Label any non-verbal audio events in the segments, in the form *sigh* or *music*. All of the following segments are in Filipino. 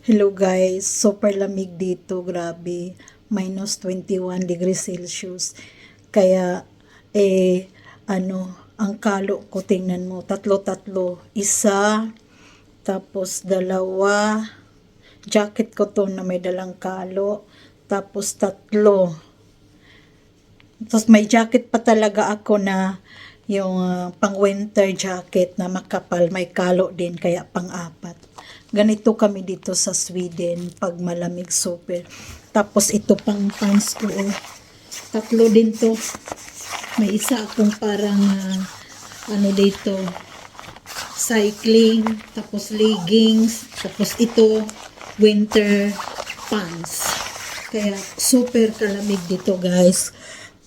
Hello guys, super lamig dito, grabe. Minus 21 degrees Celsius. Kaya, eh, ano, ang kalo ko, tingnan mo, tatlo-tatlo. Isa, tapos dalawa, jacket ko to na may dalang kalo, tapos tatlo. Tapos may jacket pa talaga ako na yung ah, pang winter jacket na makapal, may kalo din, kaya pang-apat. Ganito kami dito sa Sweden pag malamig super. Tapos ito pang pants ko. Oh. Tatlo din to. May isa akong parang ah, ano dito cycling, tapos leggings, tapos ito winter pants. Kaya super kalamig dito guys.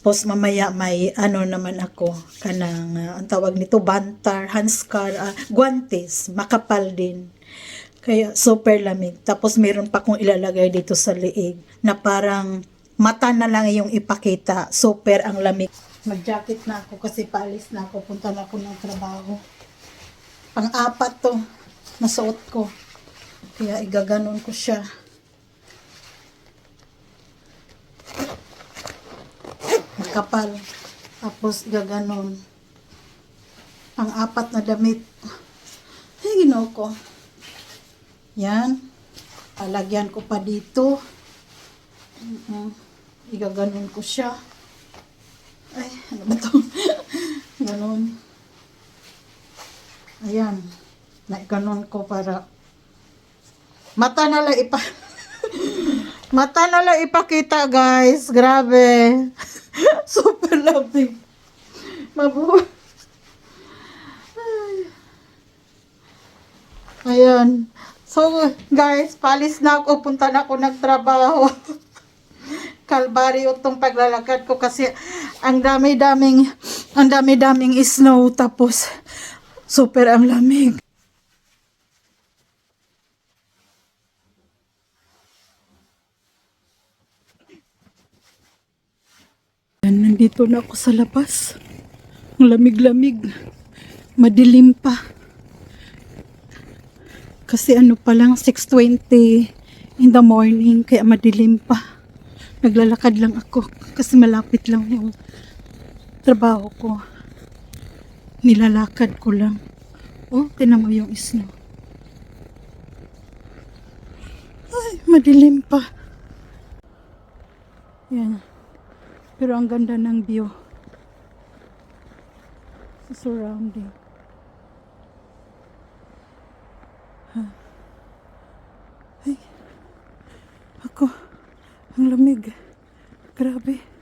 Tapos mamaya may ano naman ako kanang ah, ang tawag nito bantar, handskar, ah, guantes, makapal din. Kaya super lamig. Tapos meron pa kong ilalagay dito sa liig na parang mata na lang yung ipakita. Super ang lamig. Mag-jacket na ako kasi paalis na ako. Punta na ako ng trabaho. Pang-apat to. Nasuot ko. Kaya igaganon ko siya. Makapal. Tapos igaganon. Pang-apat na damit. Ay, ginoo ko. Yan. Palagyan ko pa dito. Mm-mm. Igaganon ko siya. Ay, ano ba to? *laughs* Ganon. Ayan. Naiganon ko para mata na lang ipa *laughs* mata na lang ipakita guys. Grabe. *laughs* Super lovely. Mabu. Ay. Ayan. So, guys, palis na ako. Punta na ako nagtrabaho. *laughs* Kalbaryo tong paglalakad ko kasi ang dami-daming ang dami-daming snow tapos super ang lamig. Nandito na ako sa labas. Ang lamig-lamig. Madilim pa. Kasi ano pa lang, 6.20 in the morning, kaya madilim pa. Naglalakad lang ako kasi malapit lang yung trabaho ko. Nilalakad ko lang. Oh, tinan mo yung snow. Ay, madilim pa. Yan. Pero ang ganda ng view. Sa surrounding. Ay, ako, ang lamig. Grabe.